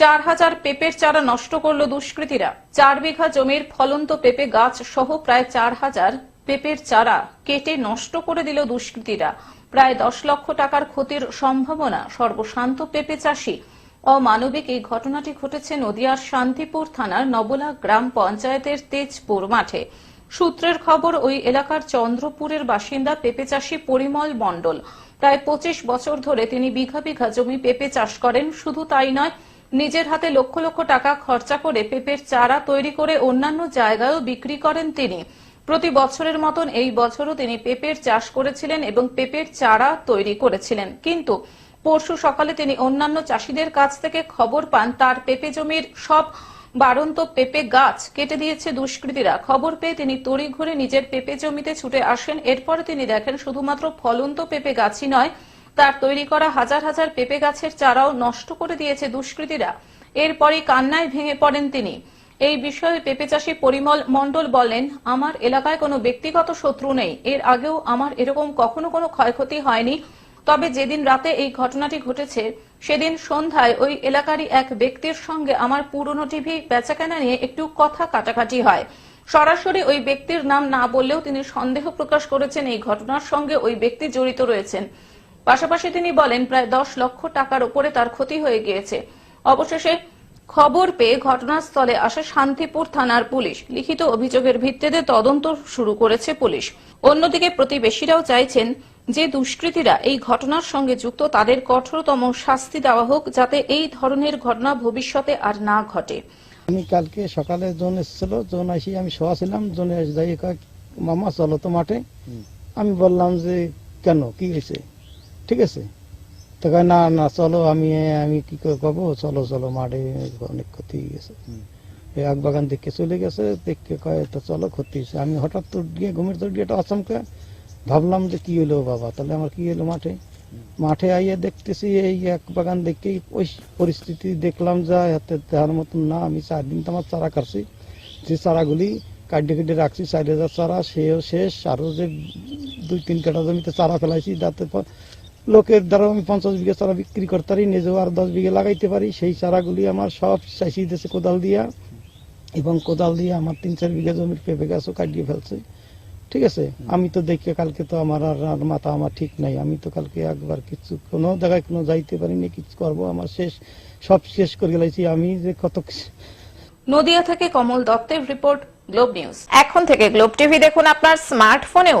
চার হাজার পেঁপের চারা নষ্ট করল দুষ্কৃতীরা। চার বিঘা জমির ফলন্ত পেঁপে গাছ সহ প্রায় চার হাজার পেঁপের চারা কেটে নষ্ট করে দিল দুষ্কৃতীরা। প্রায় দশ লক্ষ টাকার ক্ষতির সম্ভাবনা সর্বশান্ত পেঁপে চাষী। অমানবিক এই ঘটনাটি ঘটেছে নদিয়ার শান্তিপুর থানার নবলা গ্রাম পঞ্চায়েতের তেজপুর মাঠে। সূত্রের খবর, ওই এলাকার চন্দ্রপুরের বাসিন্দা পেঁপে চাষী পরিমল মণ্ডল। প্রায় পঁচিশ বছর ধরে তিনি বিঘা বিঘা জমি পেঁপে চাষ করেন, শুধু তাই নয় নিজের হাতে লক্ষ লক্ষ টাকা খরচা করে পেঁপের চারা তৈরি করে অন্যান্য জায়গায়ও বিক্রি করেন তিনি। প্রতি বছরের মতন এই বছরও তিনি পেঁপের চাষ করেছিলেন এবং পেঁপের চারা তৈরি করেছিলেন। কিন্তু পরশু সকালে তিনি অন্যান্য চাষিদের কাছ থেকে খবর পান, তার পেঁপে জমির সব বারন্ত পেঁপে গাছ কেটে দিয়েছে দুষ্কৃতীরা। খবর পেয়ে তিনি তড়িঘড়ি নিজের পেঁপে জমিতে ছুটে আসেন। এরপরে তিনি দেখেন শুধুমাত্র ফলন্ত পেঁপে গাছই নয় তার তৈরি করা হাজার হাজার পেঁপে গাছের চারাও নষ্ট করে দিয়েছে দুষ্কৃতীরা। এরপরই কান্নায় ভেঙে পড়েন তিনি। এই বিষয়ে পেঁপে চাষী পরিমল মণ্ডল বলেন, আমার এলাকায় কোনো ব্যক্তিগত শত্রু নেই। এর আগেও আমার এরকম কখনো কোনো ক্ষয়ক্ষতি হয়নি। তবে যেদিন রাতে এই ঘটনাটি ঘটেছে, সেদিন সন্ধ্যায় ওই এলাকারই এক ব্যক্তির সঙ্গে আমার পুরনো টিভি বেচাকেনা নিয়ে একটু কথা কাটাকাটি হয়। সরাসরি ওই ব্যক্তির নাম না বললেও তিনি সন্দেহ প্রকাশ করেছেন এই ঘটনার সঙ্গে ওই ব্যক্তি জড়িত রয়েছেন। পাশাপাশি তিনি বলেন প্রায় দশ লক্ষ টাকার উপরে তার ক্ষতি হয়ে গিয়েছে। অবশেষে খবর পেয়ে ঘটনাস্থলে আসে শান্তিপুর থানার পুলিশ। লিখিত অভিযোগের ভিত্তিতে তদন্ত শুরু করেছে পুলিশ। অন্যদিকে প্রতিবেশীরাও চাইছেন যে দুষ্কৃতীরা এই ঘটনার সঙ্গে যুক্ত তাদের কঠোরতম শাস্তি দেওয়া হোক যাতে এই ধরনের ঘটনা ভবিষ্যতে আর না ঘটে। আমি কালকে সকালে জোন এসেছিল জোন আসি আমি শোয়া ছিলাম জোনে যাই মামা চলো তো মাঠে। আমি বললাম যে কেন? কি হয়েছে? ঠিক আছে? তো কয় না না চলো আমি আমি কি করে কবো চলো চলো মাঠে অনেক ক্ষতি হয়ে গেছে। এই আগ বাগান দেখে চলে গেছে দেখে কয় তো চলো ক্ষতি হয়েছে। আমি হঠাৎ তো গিয়ে ঘুমের তো গিয়ে আচমকা ভাবলাম যে কি হলো বাবা তাহলে আমার কি হলো মাঠে? মাঠে আইয়ে দেখতেছি এই এক বাগান দেখেই ওই পরিস্থিতি দেখলাম যা হাতে তার মতন না আমি চার দিন তো আমার চারা কাটছি। যে চারাগুলি কাটে কেটে রাখছি চার হাজার চারা সেও শেষ আরও যে দুই তিন কাটা জমিতে চারা ফেলাইছি প- লোকের দ্বারা আমি পঞ্চাশ বিঘা চারা বিক্রি করতে পারি, নিজেও আর দশ বিঘা লাগাইতে পারি। সেই চারাগুলি আমার সব চাইছি দিয়েছে কোদাল দিয়া এবং কোদাল দিয়ে আমার তিন চার বিঘা জমির পেঁপে গাছও কাটিয়ে ফেলছে। ঠিক আছে? আমি তো দেখে কালকে তো আমার আর মাথা আমার ঠিক নাই। আমি তো কালকে একবার কিছু কোনো জায়গায় কোনো যাইতে পারিনি, কিছু করব। আমার শেষ, সব শেষ করে গেলাইছি। আমি যে কত নদিয়া থেকে কমল দত্তের রিপোর্ট, গ্লোব নিউজ। এখন থেকে গ্লোব টিভি দেখুন আপনার স্মার্টফোনেও।